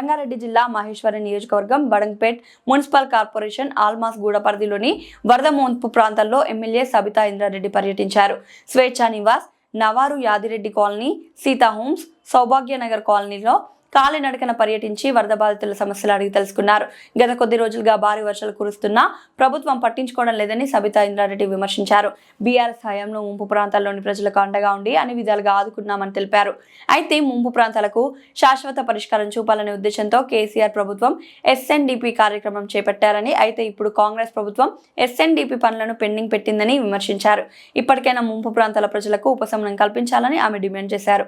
రంగారెడ్డి జిల్లా మహేశ్వరం నియోజకవర్గం Badangpet municipal corporation ఆల్మాస్ గూడ పరిధిలోని వరద ముంపు ప్రాంతాల్లో ఎమ్మెల్యే సబితా ఇంద్రారెడ్డి పర్యటించారు. స్వేచ్ఛా నివాస్ నవారు యాదిరెడ్డి కాలనీ సీతా హోమ్స్ సౌభాగ్యనగర్ కాలనీలో కాలినడకన పర్యటించి వరద బాధితుల సమస్యలు అడిగి తెలుసుకున్నారు. గత కొద్ది రోజులుగా భారీ వర్షాలు కురుస్తున్నా ప్రభుత్వం పట్టించుకోవడం లేదని సబితా ఇంద్రారెడ్డి విమర్శించారు. బీఆర్ఎస్ హయాంలో ముంపు ప్రాంతాల్లోని ప్రజలకు అండగా ఉండి అన్ని విధాలుగా ఆదుకున్నామని తెలిపారు. అయితే ముంపు ప్రాంతాలకు శాశ్వత పరిష్కారం చూపాలనే ఉద్దేశంతో కేసీఆర్ ప్రభుత్వం ఎస్ఎన్డిపి కార్యక్రమం చేపట్టారని అయితే ఇప్పుడు కాంగ్రెస్ ప్రభుత్వం ఎస్ఎన్డిపి పనులను పెండింగ్ పెట్టిందని విమర్శించారు. ఇప్పటికైనా ముంపు ప్రాంతాల ప్రజలకు ఉపశమనం కల్పించాలని ఆమె డిమాండ్ చేశారు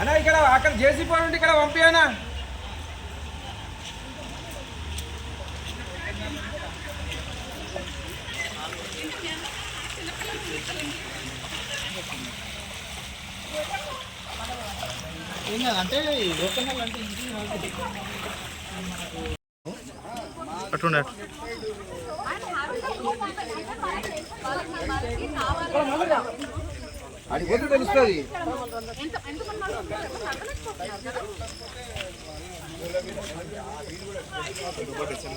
అన్నా ఇక్కడ అక్కడ జేసీపీ నుండి ఇక్కడ పంపియానా? అట్లుండే అడిగిపోతే తెలుస్తుంది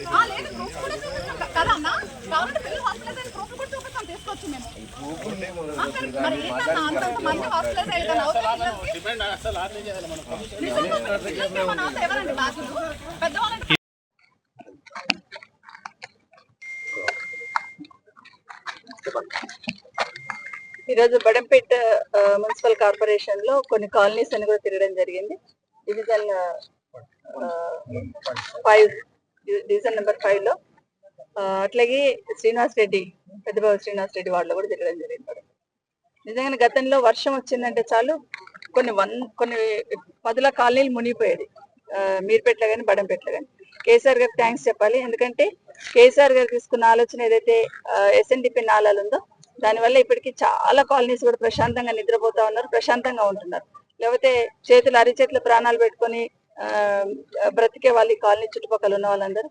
ఆ, లేదు, proof కూడా చూపిస్తాం కదా అన్న? ఈరోజు బడంపేట్ మున్సిపల్ కార్పొరేషన్లో కొన్ని కాలనీస్ అని కూడా తిరగడం జరిగింది. డివిజన్ ఫైవ్ డివిజన్ నెంబర్ ఫైవ్లో అట్లాగే శ్రీనివాస్ రెడ్డి పెద్దబాబు శ్రీనివాస్ రెడ్డి వాళ్ళు కూడా తిరగడం జరిగింది నిజంగా నిజంగానే గతంలో వర్షం వచ్చిందంటే చాలు కొన్ని వన్ కొన్ని పదుల కాలనీలు మునిగిపోయేది. ఆ, కానీ బడంపేటలో కానీ కేసీఆర్ గారికి థ్యాంక్స్ చెప్పాలి. ఎందుకంటే కేసీఆర్ గారు తీసుకున్న ఆలోచన ఏదైతే ఎస్ఎన్డిపి నాలాలు ఉందో దానివల్ల ఇప్పటికి చాలా కాలనీస్ కూడా ప్రశాంతంగా నిద్రపోతా ఉన్నారు ప్రశాంతంగా ఉంటున్నారు. లేకపోతే చేతులు అరిచేతుల ప్రాణాలు పెట్టుకొని బ్రతికే వాళ్ళు ఈ కాలనీ చుట్టుపక్కల ఉన్న వాళ్ళందరూ.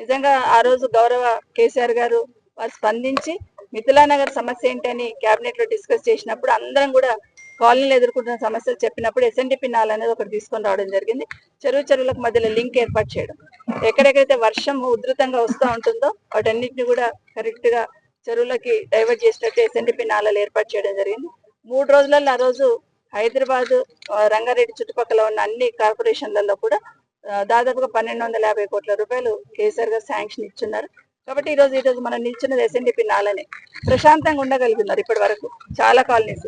నిజంగా ఆ రోజు గౌరవ కేసీఆర్ గారు వారు స్పందించి మిథులానగర్ సమస్య ఏంటని కేబినెట్లో డిస్కస్ చేసినప్పుడు అందరం కూడా కాలనీలు ఎదుర్కొంటున్న సమస్యలు చెప్పినప్పుడు ఎస్ఎన్డిపి నాలు అనేది ఒకటి తీసుకొని రావడం జరిగింది. చెరువు చెరువులకు మధ్యలో లింక్ ఏర్పాటు చేయడం. ఎక్కడెక్కడైతే వర్షం ఉధృతంగా వస్తూ ఉంటుందో వాటన్నిటిని కూడా కరెక్ట్గా చెరువులకి డైవర్ట్ చేసినట్టు ఎస్ఎన్డిపి నాళాలు ఏర్పాటు చేయడం జరిగింది. మూడు రోజులలో ఆ రోజు హైదరాబాద్ రంగారెడ్డి చుట్టుపక్కల ఉన్న అన్ని కార్పొరేషన్లలో కూడా దాదాపుగా పన్నెండు వందల యాభై కోట్ల రూపాయలు కేసీఆర్ గారు శాంక్షన్ ఇచ్చున్నారు. కాబట్టి ఈ రోజు ఈ రోజు మనం నిల్చున్నది ఎస్ఎన్డిపి నాలని. ప్రశాంతంగా ఉండగలుగుతున్నారు ఇప్పటి వరకు. చాలా కాలనీస్.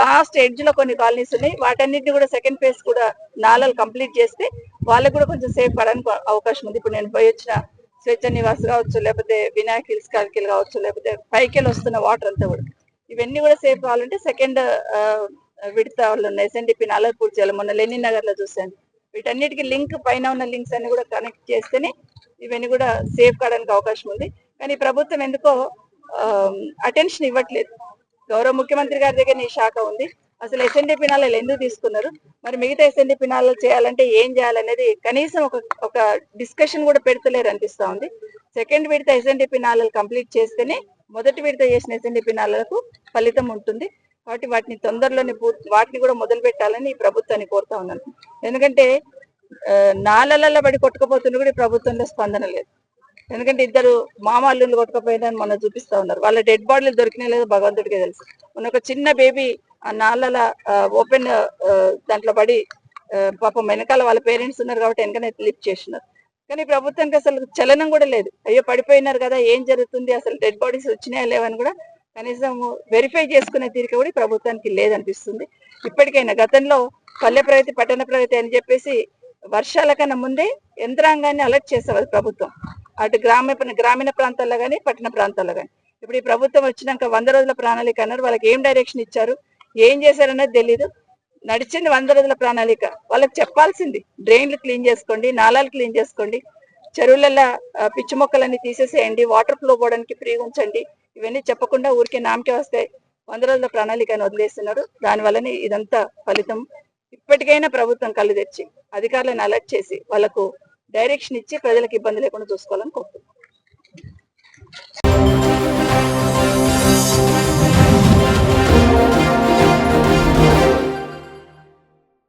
లాస్ట్ ఎడ్జ్లో కొన్ని కాలనీస్ ఉన్నాయి. వాటన్నిటిని కూడా సెకండ్ ఫేజ్ కూడా నాలలు కంప్లీట్ చేస్తే వాళ్ళకు కూడా కొంచెం సేఫ్ పడడానికి అవకాశం ఉంది. ఇప్పుడు నేను పోయి వచ్చిన స్వేచ్ఛ నివాస్ కావచ్చు లేకపోతే వినాయక్ హిల్స్ కాల్కిల్ కావచ్చు లేకపోతే పైకెళ్ళి వస్తున్న వాటర్ అంతా కూడా. ఇవన్నీ కూడా సేఫ్ కావాలంటే సెకండ్ విడత వాళ్ళు ఉన్నాయి. ఎస్ఎన్డిపి నాలుగు పూర్తి చేయాలి మొన్న లెనిన్ నగర్లో చూశాను. వీటన్నిటికి లింక్ పైన ఉన్న లింక్స్ అన్ని కూడా కనెక్ట్ చేస్తేనే ఇవన్నీ కూడా సేఫ్ కావడానికి అవకాశం ఉంది. కానీ ప్రభుత్వం ఎందుకో అటెన్షన్ ఇవ్వట్లేదు. గౌరవ ముఖ్యమంత్రి గారి దగ్గర ఈ శాఖ ఉంది. అసలు ఎస్ఎన్డి పినాలు ఎందుకు తీసుకున్నారు? మరి మిగతా ఎస్ఎన్డి పినాలు చేయాలంటే ఏం చేయాలనేది కనీసం ఒక ఒక డిస్కషన్ కూడా పెడతలేరు అనిపిస్తా ఉంది. సెకండ్ విడత ఎస్ఎన్డి పినాలు కంప్లీట్ చేస్తేనే మొదటి విడత చేసిన ఎస్ఎన్డి పినాలకు ఫలితం ఉంటుంది. కాబట్టి వాటిని తొందరలోనే వాటిని కూడా మొదలు పెట్టాలని ఈ ప్రభుత్వాన్ని కోరుతా ఉన్నాను. ఎందుకంటే నాలలలో పడి కొట్టుకుపోతున్న కూడా ఈ ప్రభుత్వంలో స్పందన లేదు. ఎందుకంటే ఇద్దరు మామల్లులు కొట్టుకుపోయినా మొన్న చూపిస్తా ఉన్నారు. వాళ్ళ డెడ్ బాడీలు దొరికినా లేదో భగవంతుడికే తెలుసు. మన ఒక చిన్న బేబీ ఆ నాళ్ళల ఓపెన్ దాంట్లో పడి పాపం వెనకాల వాళ్ళ పేరెంట్స్ ఉన్నారు కాబట్టి వెనకనే లిఫ్ట్ చేసినారు కానీ ప్రభుత్వానికి అసలు చలనం కూడా లేదు. అయ్యో పడిపోయినారు కదా ఏం జరుగుతుంది? అసలు డెడ్ బాడీస్ వచ్చినాయా లేవని కూడా కనీసం వెరిఫై చేసుకునే తీరిక కూడా ప్రభుత్వానికి లేదనిపిస్తుంది. ఇప్పటికైనా గతంలో పల్లె ప్రగతి పట్టణ ప్రగతి అని చెప్పేసి వర్షాల కన్నా ముందే యంత్రాంగాన్ని అలర్ట్ చేసేవారు ప్రభుత్వం. అటు గ్రామ గ్రామీణ ప్రాంతాల్లో కానీ పట్టణ ప్రాంతాల్లో కానీ ఇప్పుడు ఈ ప్రభుత్వం వచ్చినాక వంద రోజుల ప్రణాళిక అన్నారు. వాళ్ళకి ఏం డైరెక్షన్ ఇచ్చారు? ఏం చేశారన్నది తెలీదు. నడిచింది వంద రోజుల ప్రణాళిక. వాళ్ళకి చెప్పాల్సింది డ్రైన్లు క్లీన్ చేసుకోండి నాలాలు క్లీన్ చేసుకోండి చెరువులలో పిచ్చి మొక్కలన్నీ తీసేసేయండి వాటర్ ఫ్లో పోవడానికి ఫ్రీగా ఉంచండి. ఇవన్నీ చెప్పకుండా ఊరికే నామకే వస్తే వంద రోజుల ప్రణాళికను వదిలేస్తున్నారు. దాని వల్లనే ఇదంతా ఫలితం. ఇప్పటికైనా ప్రభుత్వం కళ్ళు తెచ్చి అధికారులను అలర్ట్ చేసి వాళ్ళకు డైరెక్షన్ ఇచ్చి ప్రజలకు ఇబ్బంది లేకుండా చూసుకోవాలని కోరుతున్నాం.